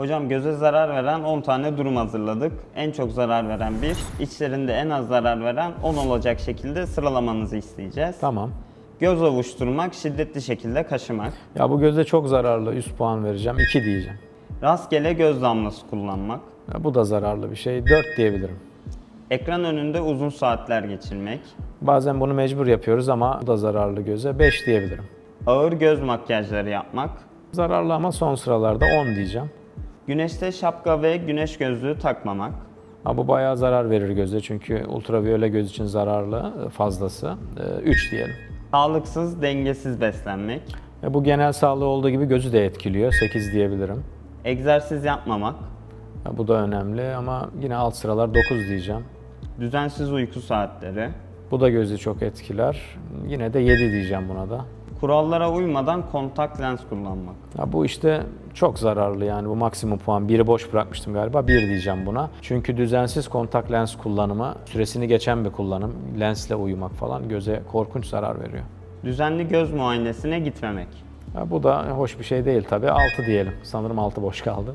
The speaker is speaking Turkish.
Hocam göze zarar veren 10 tane durum hazırladık. En çok zarar veren 1, içlerinde en az zarar veren 10 olacak şekilde sıralamanızı isteyeceğiz. Tamam. Göz ovuşturmak, şiddetli şekilde kaşımak, Ya bu göze çok zararlı. 100 puan vereceğim. 2 diyeceğim. rastgele göz damlası kullanmak, Ya bu da zararlı bir şey. 4 diyebilirim. ekran önünde uzun saatler geçirmek, Bazen bunu mecbur yapıyoruz ama bu da zararlı göze. 5 diyebilirim. ağır göz makyajları yapmak, Zararlı ama son sıralarda 10 diyeceğim. Güneşte şapka ve güneş gözlüğü takmamak, Ha, bu bayağı zarar verir göze çünkü ultraviyole göz için zararlı e, fazlası. 3 diyelim. sağlıksız, dengesiz beslenmek, E, bu genel sağlığı olduğu gibi gözü de etkiliyor. 8 diyebilirim. egzersiz yapmamak, Ya, bu da önemli ama yine alt sıralar 9 diyeceğim. düzensiz uyku saatleri, Bu da gözü çok etkiler. Yine de 7 diyeceğim buna da. Kurallara uymadan kontak lens kullanmak. Ya bu işte çok zararlı yani bu maksimum puan. Biri boş bırakmıştım galiba. 1 diyeceğim buna. Çünkü düzensiz kontak lens kullanımı, süresini geçen bir kullanım, lensle uyumak falan göze korkunç zarar veriyor. Düzenli göz muayenesine gitmemek. Ya bu da hoş bir şey değil tabii. 6 diyelim. Sanırım 6 boş kaldı.